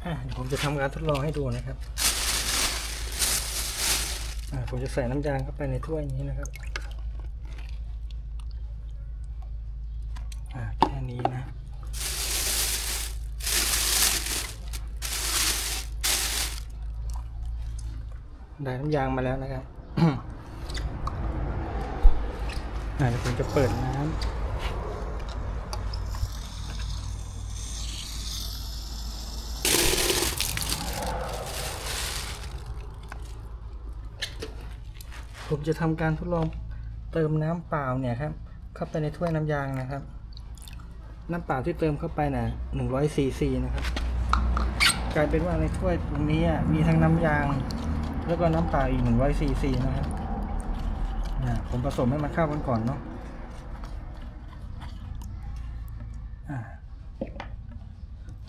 เดี๋ยวผมจะทำการทดลองให้ดูนะครับผมจะใส่น้ำยางเข้าไปในถ้วยนี้นะครับแค่นี้นะได้น้ำยางมาแล้วนะครับเดี๋ยวผมจะเปิดน้ำ ผมจะทำการทดลองเติมน้ำเปล่าเนี่ยครับเข้าไปในถ้วยน้ำยางนะครับ น้ำเปล่าที่เติมเข้าไปน่ะ100ซีซีนะครับ กลายเป็นว่าในถ้วยตรงนี้มีทั้งน้ำยาง แล้วก็น้ำเปล่าอีก100ซีซีนะครับอ่าผมผสมให้มันเข้ากันก่อนเนาะ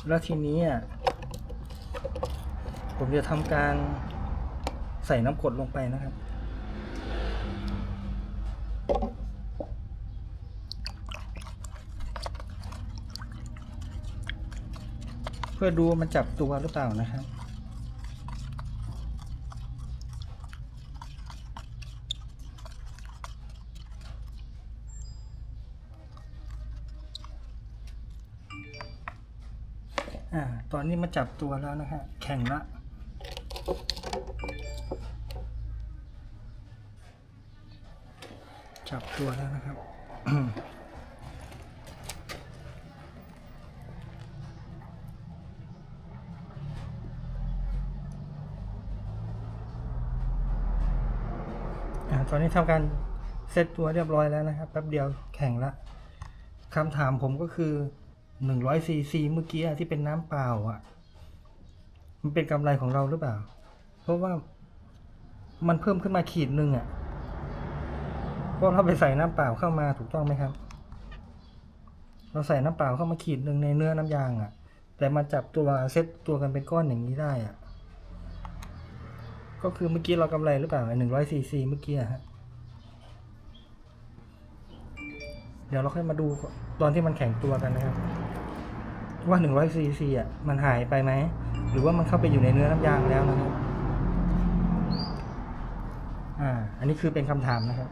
แล้วทีนี้ผมจะทำการใส่น้ำกรดลงไปนะครับ เพื่อดูมันจับตัวหรือเปล่านะครับอ่า ตอนนี้มาจับตัวแล้วนะฮะ แข่งละ จับตัวแล้วนะครับอตอนนี้ทำการเซตตัวเรียบร้อยแล้วนะครับ แป๊บเดียวแข่งละคำถามผมก็คือหนึ่งร้อยซีซีเมื่อกี้ที่เป็นน้ำเปล่าอะ มันเป็นกำไรของเราหรือเปล่า เพราะว่ามันเพิ่มขึ้นมาขีดหนึ่งอะ เพราะเราไปใส่น้ำเปล่าเข้ามาถูกต้องไหมครับ เราใส่น้ำเปล่าเข้ามาขีดหนึ่งในเนื้อน้ำยางอะ แต่มาจับตัวเซตตัวกันเป็นก้อนอย่างนี้ได้อะ ก็คือเมื่อกี้เรากำไรหรือเปล่าหนึ่งร้อยซีซีเมื่อกี้อะฮะเดี๋ยวเราค่อยมาดูตอนที่มันแข็งตัวกันนะครับ ว่าหนึ่งร้อยซีซีอะมันหายไปไหม หรือว่ามันเข้าไปอยู่ในเนื้อน้ำยางแล้วนะครับ อ่า อันนี้คือเป็นคำถามนะครับ